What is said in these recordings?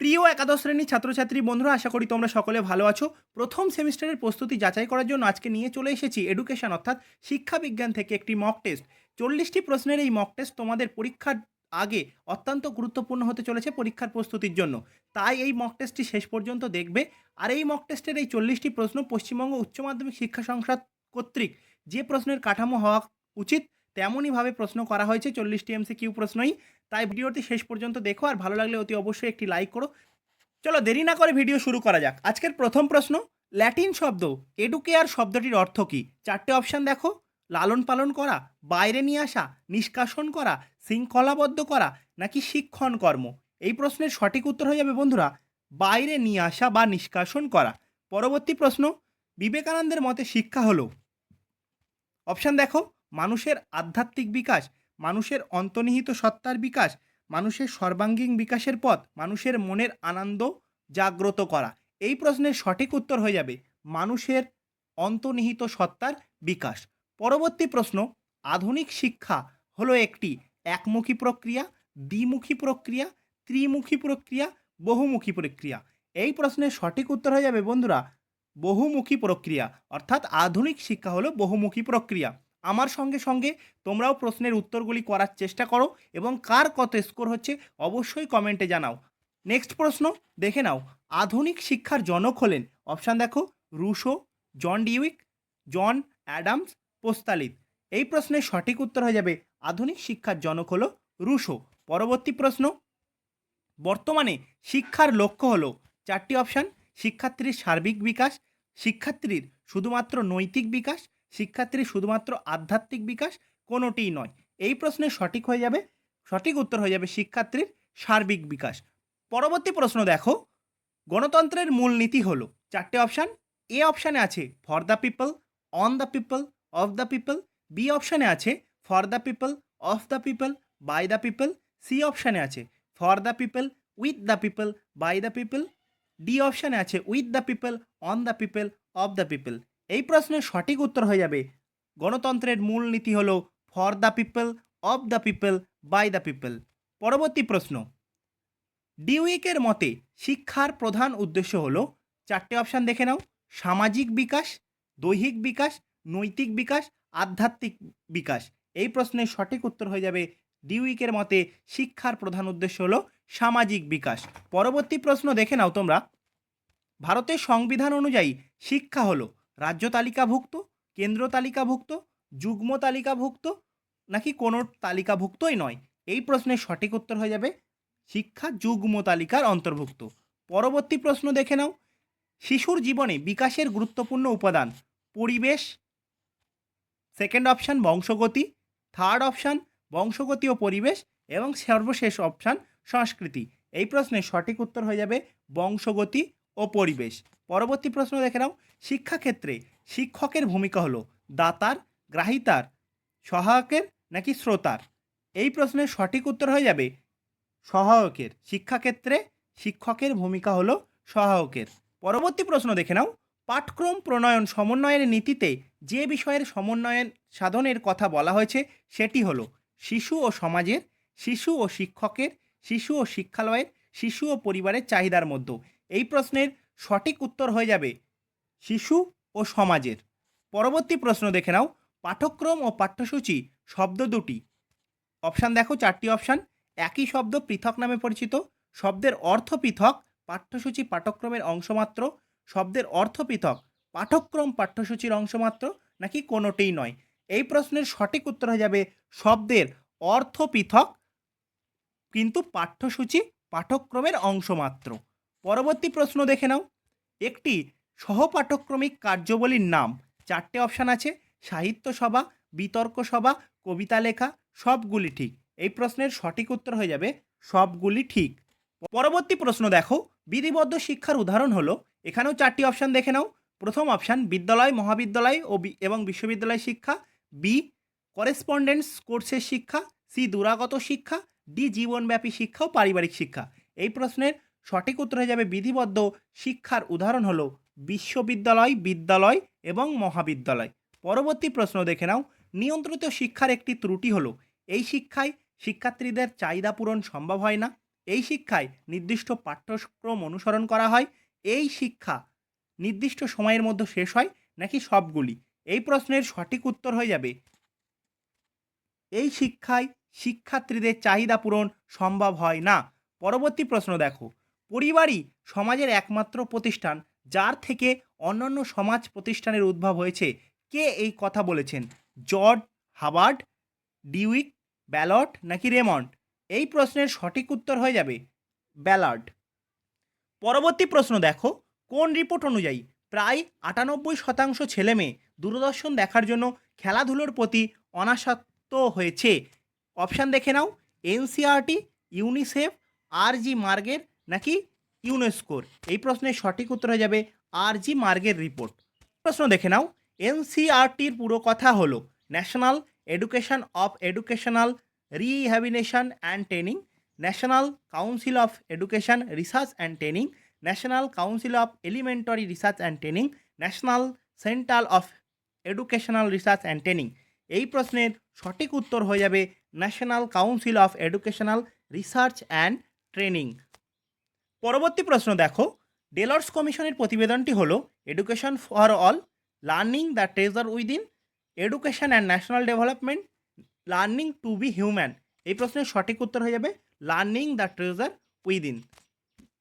প্রিয় একাদশ শ্রেণির ছাত্রছাত্রী বন্ধুরা, আশা করি তোমরা সকলে ভালো আছো। প্রথম সেমিস্টারের প্রস্তুতি যাচাই করার জন্য আজকে নিয়ে চলে এসেছি এডুকেশন অর্থাৎ শিক্ষা বিজ্ঞান থেকে একটি মক টেস্ট চল্লিশটি প্রশ্নের এই মক টেস্ট তোমাদের পরীক্ষার আগে অত্যন্ত গুরুত্বপূর্ণ হতে চলেছে পরীক্ষার প্রস্তুতির জন্য। তাই এই মক টেস্টটি শেষ পর্যন্ত দেখবে। আর এই মক টেস্টের এই চল্লিশটি প্রশ্ন পশ্চিমবঙ্গ উচ্চ মাধ্যমিক শিক্ষা সংসদ কর্তৃক যে প্রশ্নের কাঠামো হওয়া উচিত তেমনইভাবে প্রশ্ন করা হয়েছে চল্লিশটি এমসি কিউ প্রশ্নই। তাই ভিডিওটি শেষ পর্যন্ত দেখো আর ভালো লাগলে অতি অবশ্যই একটি লাইক করো। চলো দেরি না করে ভিডিও শুরু করা যাক। আজকের প্রথম প্রশ্ন ল্যাটিন শব্দ এডুকেয়ার শব্দটির অর্থ কী? চারটে অপশান দেখো। লালন পালন করা, বাইরে নিয়ে আসা, নিষ্কাশন করা, শৃঙ্খলাবদ্ধ করা, নাকি শিক্ষণ কর্ম? এই প্রশ্নের সঠিক উত্তর হয়ে যাবে বন্ধুরা, বাইরে নিয়ে আসা বা নিষ্কাশন করা। পরবর্তী প্রশ্ন, বিবেকানন্দের মতে শিক্ষা হলো? অপশান দেখো মানুষের আধ্যাত্মিক বিকাশ, মানুষের অন্তর্নিহিত সত্তার বিকাশ, মানুষের সর্বাঙ্গীন বিকাশের পথ, মানুষের মনের আনন্দ জাগ্রত করা। এই প্রশ্নের সঠিক উত্তর হয়ে যাবে, মানুষের অন্তর্নিহিত সত্তার বিকাশ। পরবর্তী প্রশ্ন, আধুনিক শিক্ষা হলো একটি একমুখী প্রক্রিয়া, দ্বিমুখী প্রক্রিয়া, ত্রিমুখী প্রক্রিয়া, বহুমুখী প্রক্রিয়া। এই প্রশ্নের সঠিক উত্তর হয়ে যাবে বন্ধুরা, বহুমুখী প্রক্রিয়া, অর্থাৎ আধুনিক শিক্ষা হলো বহুমুখী প্রক্রিয়া। আমার সঙ্গে সঙ্গে তোমরাও প্রশ্নের উত্তরগুলি করার চেষ্টা করো এবং কার কত স্কোর হচ্ছে অবশ্যই কমেন্টে জানাও। নেক্সট প্রশ্ন, দেখে নাও। আধুনিক শিক্ষার জনক হলেন, অপশান দেখো, রুশো, জন ডিউইক, জন অ্যাডামস পোস্তালিত এই প্রশ্নের সঠিক উত্তর হয়ে যাবে, আধুনিক শিক্ষার জনক হলো রুশো। পরবর্তী প্রশ্ন, বর্তমানে শিক্ষার লক্ষ্য হলো, চারটি অপশান, শিক্ষার্থীর সার্বিক বিকাশ, শিক্ষার্থীর শুধুমাত্র নৈতিক বিকাশ শিক্ষার্থীর শুধুমাত্র আধ্যাত্মিক বিকাশ কোনোটিই নয়। এই প্রশ্নের সঠিক হয়ে যাবে, সঠিক উত্তর হয়ে যাবে শিক্ষার্থীর সার্বিক বিকাশ। পরবর্তী প্রশ্ন দেখো, গণতন্ত্রের মূল নীতি হলো চারটে অপশান। এ অপশানে আছে for the people, on the people, of the people. B অপশানে আছে for the people, of the people, by the people. C অপশানে আছে for the people, with the people, by the people. D অপশানে আছে with the people, on the people, of the people. এই প্রশ্নের সঠিক উত্তর হয়ে যাবে। গণতন্ত্রের মূল নীতি হলো for the people of the people by the people পরবর্তী প্রশ্ন। ডিউইকের মতে শিক্ষার প্রধান উদ্দেশ্য হল চারটে অপশান দেখে নাও। সামাজিক বিকাশ, দৈহিক বিকাশ, নৈতিক বিকাশ, আধ্যাত্মিক বিকাশ। এই প্রশ্নের সঠিক উত্তর হয়ে যাবে ডিউইকের মতে শিক্ষার প্রধান উদ্দেশ্য হলো সামাজিক বিকাশ। পরবর্তী প্রশ্ন দেখে নাও তোমরা। ভারতের সংবিধান অনুযায়ী শিক্ষা হলো রাজ্য তালিকাভুক্ত, কেন্দ্র তালিকাভুক্ত, যুগ্ম তালিকাভুক্ত, নাকি কোনো তালিকাভুক্তই নয়? এই প্রশ্নের সঠিক উত্তর হয়ে যাবে, শিক্ষা যুগ্ম তালিকার অন্তর্ভুক্ত। পরবর্তী প্রশ্ন দেখে নাও। শিশুর জীবনে বিকাশের গুরুত্বপূর্ণ উপাদান পরিবেশ সেকেন্ড অপশান বংশগতি থার্ড অপশান বংশগতি ও পরিবেশ, এবং সর্বশেষ অপশান সংস্কৃতি। এই প্রশ্নের সঠিক উত্তর হয়ে যাবে বংশগতি ও পরিবেশ। পরবর্তী প্রশ্ন দেখে নাও। শিক্ষাক্ষেত্রে শিক্ষকের ভূমিকা হলো দাতার, গ্রাহিতার, সহায়কের নাকি শ্রোতার? এই প্রশ্নের সঠিক উত্তর হয়ে যাবে সহায়কের। শিক্ষাক্ষেত্রে শিক্ষকের ভূমিকা হলো সহায়কের। পরবর্তী প্রশ্ন দেখে নাও। পাঠক্রম প্রণয়ন সমন্বয়ের নীতিতে যে বিষয়ের সমন্বয়ন সাধনের কথা বলা হয়েছে, সেটি হলো শিশু ও সমাজের, শিশু ও শিক্ষকের, শিশু ও শিক্ষালয়ের, শিশু ও পরিবারের চাহিদার মধ্যে। এই প্রশ্নের সঠিক উত্তর হয়ে যাবে শিশু ও সমাজের। পরবর্তী প্রশ্ন দেখে নাও। পাঠ্যক্রম ও পাঠ্যসূচি শব্দ দুটি। অপশান দেখো, চারটি অপশান। একই শব্দ পৃথক নামে পরিচিত। শব্দের অর্থ পৃথক, পাঠ্যসূচি পাঠ্যক্রমের অংশমাত্র শব্দের অর্থ পৃথক, পাঠ্যক্রম পাঠ্যসূচির অংশমাত্র নাকি কোনোটিই নয়? এই প্রশ্নের সঠিক উত্তর হয়ে যাবে, শব্দের অর্থ পৃথক, কিন্তু পাঠ্যসূচি পাঠ্যক্রমের অংশমাত্র পরবর্তী প্রশ্ন দেখে নাও। একটি সহপাঠক্রমিক কার্যবলীর নাম। চারটে অপশান আছে, সাহিত্য সভা, বিতর্ক সভা, কবিতা লেখা, সবগুলি ঠিক। এই প্রশ্নের সঠিক উত্তর হয়ে যাবে, সবগুলি ঠিক। পরবর্তী প্রশ্ন দেখো, বিধিবদ্ধ শিক্ষার উদাহরণ হলো, এখানেও চারটি অপশান দেখে নাও। প্রথম অপশান, বিদ্যালয়, মহাবিদ্যালয় ও এবং বিশ্ববিদ্যালয় শিক্ষা। বি করেসপন্ডেন্স কোর্সের শিক্ষা। সি, দূরাগত শিক্ষা। ডি, জীবনব্যাপী শিক্ষা ও পারিবারিক শিক্ষা। এই প্রশ্নের সঠিক উত্তর হয়ে যাবে, বিধিবদ্ধ শিক্ষার উদাহরণ হলো বিশ্ববিদ্যালয়, বিদ্যালয় এবং মহাবিদ্যালয়। পরবর্তী প্রশ্ন দেখে নাও। নিয়ন্ত্রিত শিক্ষার একটি ত্রুটি হলো, এই শিক্ষায় শিক্ষার্থীদের চাহিদা পূরণ সম্ভব হয় না। এই শিক্ষায় নির্দিষ্ট পাঠ্যক্রম অনুসরণ করা হয়। এই শিক্ষা নির্দিষ্ট সময়ের মধ্যে শেষ হয় নাকি সবগুলি? এই প্রশ্নের সঠিক উত্তর হয়ে যাবে। এই শিক্ষায় শিক্ষার্থীদের চাহিদা পূরণ সম্ভব হয় না। পরবর্তী প্রশ্ন দেখো। পরিবারই সমাজের একমাত্র প্রতিষ্ঠান। যার থেকে অন্যান্য সমাজ প্রতিষ্ঠানের উদ্ভব হয়েছে। কে এই কথা বলেছেন? জর্জ হাবার্ড, ডিউইক, ব্যালট নাকি রেমন্ড? এই প্রশ্নের সঠিক উত্তর হয়ে যাবে ব্যালার্ড পরবর্তী প্রশ্ন দেখো। কোন রিপোর্ট অনুযায়ী প্রায় আটানব্বই শতাংশ ছেলেমেয়ে দূরদর্শন দেখার জন্য খেলাধুলোর প্রতি অনাসক্ত হয়েছে? অপশান দেখে নাও। এনসিআরটি ইউনিসেফ আর জি মার্গের নাকি ইউনেস্কোর। এই প্রশ্নের সঠিক উত্তর হয়ে যাবে আর জি মার্গের রিপোর্ট। প্রশ্ন দেখে নাও। এনসিআরটির পুরো কথা হলো, national education of educational rehabilitation and training, national council of education research and training, national council of elementary research and training, national central of educational research and training. এই প্রশ্নের সঠিক উত্তর হয়ে যাবে national council of educational research and training. পরবর্তী প্রশ্ন দেখো। Delors কমিশনের প্রতিবেদনটি হলো education for all learning the treasure within education and national development learning to be human এই প্রশ্নের সঠিক উত্তর হয়ে যাবে লার্নিং দ্য ট্রেজার উইদিন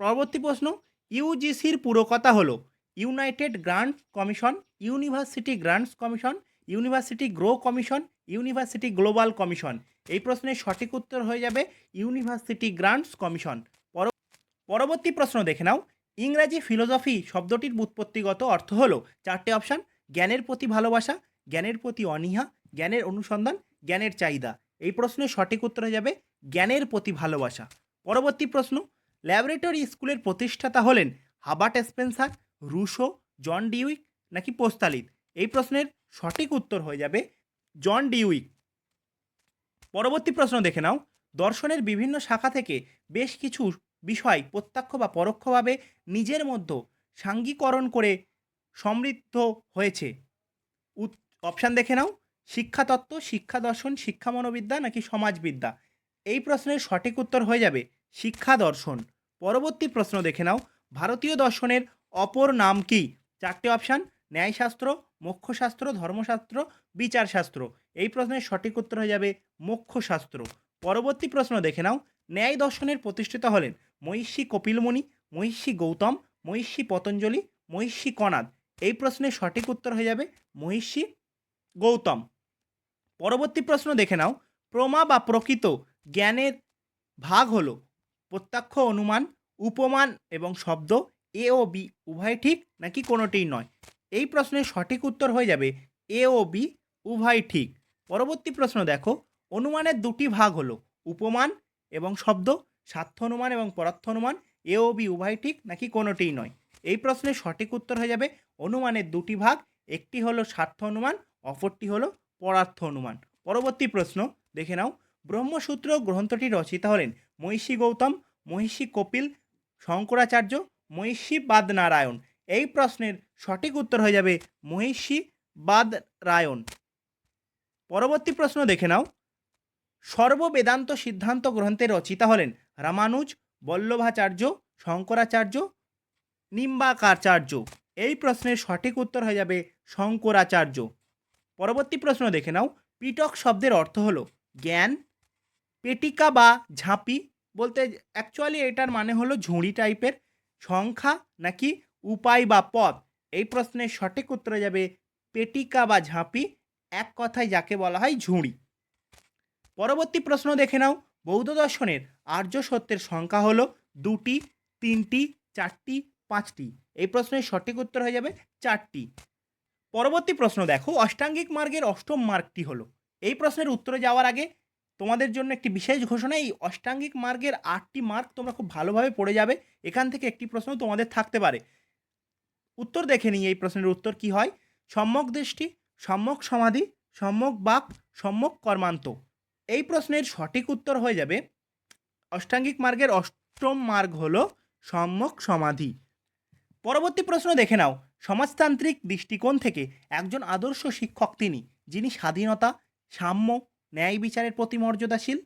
পরবর্তী প্রশ্ন ইউজিসির পুরো কথা হলো united grants commission university grants commission university grow commission university global commission এই প্রশ্নের সঠিক উত্তর হয়ে যাবে ইউনিভার্সিটি গ্রান্টস কমিশন পরবর্তী প্রশ্ন দেখে নাও। ইংরাজি ফিলোসফি শব্দটির ব্যুৎপত্তিগত অর্থ হলো চারটে অপশান, জ্ঞানের প্রতি ভালোবাসা, জ্ঞানের প্রতি অনীহা, জ্ঞানের অনুসন্ধান, জ্ঞানের চাহিদা। এই প্রশ্নের সঠিক উত্তর হয়ে যাবে, জ্ঞানের প্রতি ভালোবাসা। পরবর্তী প্রশ্ন, ল্যাবরেটরি স্কুলের প্রতিষ্ঠাতা হলেন হাবার্ট স্পেন্সার, রুশো, জন ডিউইক নাকি পোস্তালিত এই প্রশ্নের সঠিক উত্তর হয়ে যাবে, জন ডিউইক। পরবর্তী প্রশ্ন দেখে নাও, দর্শনের বিভিন্ন শাখা থেকে বেশ কিছু বিষয় প্রত্যক্ষ বা পরোক্ষভাবে নিজের মধ্যে সাঙ্গীকরণ করে সমৃদ্ধ হয়েছে। অপশান দেখে নাও। শিক্ষাতত্ত্ব, শিক্ষা দর্শন, শিক্ষা মনোবিদ্যা নাকি সমাজবিদ্যা? এই প্রশ্নের সঠিক উত্তর হয়ে যাবে শিক্ষা দর্শন। পরবর্তী প্রশ্ন দেখে নাও। ভারতীয় দর্শনের অপর নাম কি? চারটে অপশান ন্যায়শাস্ত্র, মোক্ষশাস্ত্র, ধর্মশাস্ত্র, বিচারশাস্ত্র। এই প্রশ্নের সঠিক উত্তর হয়ে যাবে মোক্ষশাস্ত্র। পরবর্তী প্রশ্ন দেখে নাও। ন্যায় দর্শনের প্রতিষ্ঠিত হলেন। মহিষী কপিলমুনি মহিষী গৌতম, মহিষী পতঞ্জলি, মহিষী কনাদ। এই প্রশ্নের সঠিক উত্তর হয়ে যাবে মহিষী গৌতম। পরবর্তী প্রশ্ন দেখে নাও। প্রমা বা প্রকৃত জ্ঞানের ভাগ হলো প্রত্যক্ষ অনুমান, উপমান এবং শব্দ। এ ও বি উভয় ঠিক নাকি কোনোটিই নয়? এই প্রশ্নের সঠিক উত্তর হয়ে যাবে এ ও বি উভয় ঠিক। পরবর্তী প্রশ্ন দেখো। অনুমানের দুটি ভাগ হলো উপমান এবং শব্দ। স্বার্থ অনুমান এবং পরার্থ অনুমান এ ও বি উভয় ঠিক নাকি কোনোটিই নয়? এই প্রশ্নের সঠিক উত্তর হয়ে যাবে অনুমানের দুটি ভাগ, একটি হলো স্বার্থ অনুমান অপরটি হলো পরার্থ অনুমান পরবর্তী প্রশ্ন, দেখে নাও। ব্রহ্মসূত্র গ্রন্থটি রচিতা হলেন মহিষী গৌতম, মহিষী কপিল, শঙ্করাচার্য, মহিষী বাদ নারায়ণ এই প্রশ্নের সঠিক উত্তর হয়ে যাবে মহিষী বাদ রায়ণ পরবর্তী প্রশ্ন, দেখে নাও। সর্ববেদান্ত সিদ্ধান্ত গ্রন্থে রচিতা হলেন রামানুজ, বল্লভাচার্য, শঙ্করাচার্য, নিম্বাকাচার্য। এই প্রশ্নের সঠিক উত্তর হয়ে যাবে শঙ্করাচার্য। পরবর্তী প্রশ্ন দেখে নাও। পিটক শব্দের অর্থ হলো জ্ঞান, পেটিকা বা ঝাঁপি। বলতে অ্যাকচুয়ালি এটার মানে হলো ঝুড়ি টাইপের সংখ্যা নাকি উপায় বা পথ। এই প্রশ্নের সঠিক উত্তর যাবে পেটিকা বা ঝাঁপি। এক কথায় যাকে বলা হয় ঝুড়ি। পরবর্তী প্রশ্ন দেখে নাও। বৌদ্ধ দর্শনের আর্য সত্যের সংখ্যা হলো দুটি, তিনটি, চারটি, পাঁচটি। এই প্রশ্নের সঠিক উত্তর হয়ে যাবে চারটি। পরবর্তী প্রশ্ন দেখো, অষ্টাঙ্গিক মার্গের অষ্টম মার্গটি হলো। এই প্রশ্নের উত্তরে যাওয়ার আগে তোমাদের জন্য একটি বিশেষ ঘোষণা, এই অষ্টাঙ্গিক মার্গের আটটি মার্ক তোমরা খুব ভালোভাবে পড়ে যাবে। এখান থেকে একটি প্রশ্ন তোমাদের থাকতে পারে। উত্তর দেখে নিই, এই প্রশ্নের উত্তর কি হয়? সম্যক দৃষ্টি, সম্যক সমাধি, সম্যক বাক, সম্যক কর্মান্ত। এই প্রশ্নের সঠিক উত্তর হয়ে যাবে, অষ্টাঙ্গিক মার্গের অষ্টম মার্গ হল সম্যক সমাধি। পরবর্তী প্রশ্ন দেখে নাও, সমাজতান্ত্রিক দৃষ্টিকোণ থেকে একজন আদর্শ শিক্ষক তিনি, যিনি স্বাধীনতা, সাম্য, ন্যায় বিচারের প্রতি মর্যাদাশীল,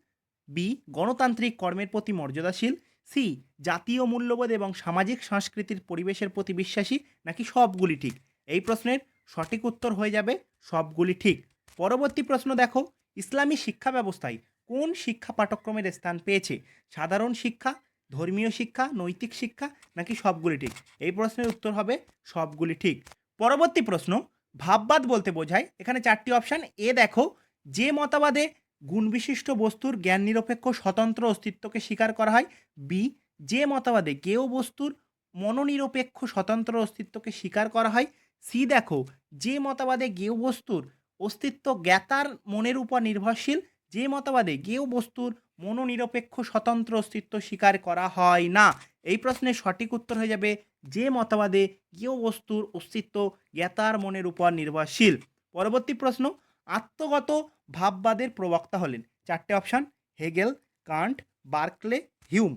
বি, গণতান্ত্রিক কর্মের প্রতি মর্যাদাশীল, সি, জাতীয় মূল্যবোধ এবং সামাজিক সংস্কৃতির পরিবেশের প্রতি বিশ্বাসী, নাকি সবগুলি ঠিক? এই প্রশ্নের সঠিক উত্তর হয়ে যাবে, সবগুলি ঠিক। পরবর্তী প্রশ্ন দেখো ইসলামী শিক্ষা ব্যবস্থায় কোন শিক্ষা পাঠ্যক্রমের স্থান পেয়েছে? সাধারণ শিক্ষা, ধর্মীয় শিক্ষা, নৈতিক শিক্ষা, নাকি সবগুলি ঠিক? এই প্রশ্নের উত্তর হবে সবগুলি ঠিক। পরবর্তী প্রশ্ন, ভাববাদ বলতে বোঝায়। এখানে চারটি অপশান। এ দেখো, যে মতবাদে গুণবিশিষ্ট বস্তুর জ্ঞান নিরপেক্ষ স্বতন্ত্র অস্তিত্বকে স্বীকার করা হয়, বি, যে মতবাদে কেউ বস্তুর মনোনিরপেক্ষ স্বতন্ত্র অস্তিত্বকে স্বীকার করা হয়, সি দেখো, যে মতবাদে গেও বস্তুর অস্তিত্ব জ্ঞাতার মনের উপর নির্ভরশীল যে মতবাদে গেও বস্তুর মনোনিরপেক্ষ স্বতন্ত্র অস্তিত্ব স্বীকার করা হয় না। এই প্রশ্নের সঠিক উত্তর হয়ে যাবে যে মতবাদে গেও বস্তুর অস্তিত্ব জ্ঞাতার মনের উপর নির্ভরশীল। পরবর্তী প্রশ্ন, আত্মগত ভাববাদের প্রবক্তা হলেন। চারটে option, Hegel, Kant, Berkeley, Hume.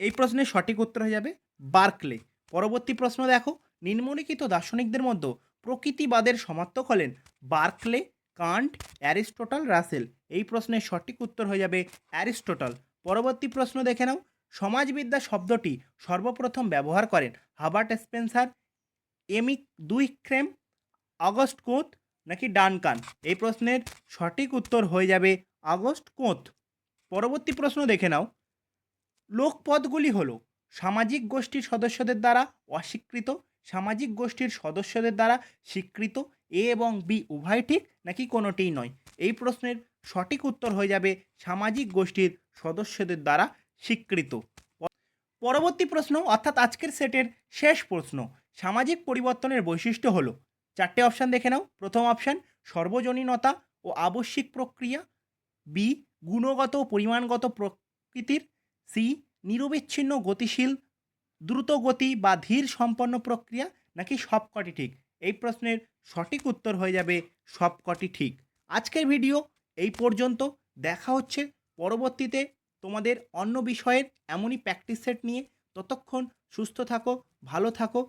এই প্রশ্নের সঠিক উত্তর হয়ে যাবে বার্কলে। পরবর্তী প্রশ্ন দেখো, নিম্নলিখিত দার্শনিকদের মধ্যে প্রকৃতিবাদের সমার্থক হলেন বার্কলে, কান্ট, অ্যারিস্টোটল, রাসেল। এই প্রশ্নের সঠিক উত্তর হয়ে যাবে অ্যারিস্টোটল। পরবর্তী প্রশ্ন দেখে নাও। সমাজবিদ্যা শব্দটি সর্বপ্রথম ব্যবহার করেন Herbert Spencer Emile Durkheim, Auguste Comte নাকি ডানকান? এই প্রশ্নের সঠিক উত্তর হয়ে যাবে আগস্ট কোঁত। পরবর্তী প্রশ্ন দেখে নাও। লোকপদগুলি হলো সামাজিক গোষ্ঠীর সদস্যদের দ্বারা অস্বীকৃত সামাজিক গোষ্ঠীর সদস্যদের দ্বারা স্বীকৃত এ এবং বি উভয় ঠিক নাকি কোনোটিই নয়? এই প্রশ্নের সঠিক উত্তর হয়ে যাবে সামাজিক গোষ্ঠীর সদস্যদের দ্বারা স্বীকৃত। পরবর্তী প্রশ্ন, অর্থাৎ আজকের সেটের শেষ প্রশ্ন, সামাজিক পরিবর্তনের বৈশিষ্ট্য হলো। চারটে অপশান দেখে নাও। প্রথম অপশান সর্বজনীনতা ও আবশ্যিক প্রক্রিয়া। বি, গুণগত ও পরিমাণগত প্রকৃতির। সি, নিরবিচ্ছিন্ন গতিশীল দ্রুত গতি বা ধীর সম্পন্ন প্রক্রিয়া নাকি সবকটি ঠিক? এই প্রশ্নের সঠিক উত্তর হয়ে যাবে সবকটি ঠিক। আজকের ভিডিও এই পর্যন্ত। দেখা হচ্ছে পরবর্তীতে তোমাদের অন্য বিষয়ের এমনই প্র্যাকটিস সেট নিয়ে। ততক্ষণ সুস্থ থাকো, ভালো থাকো।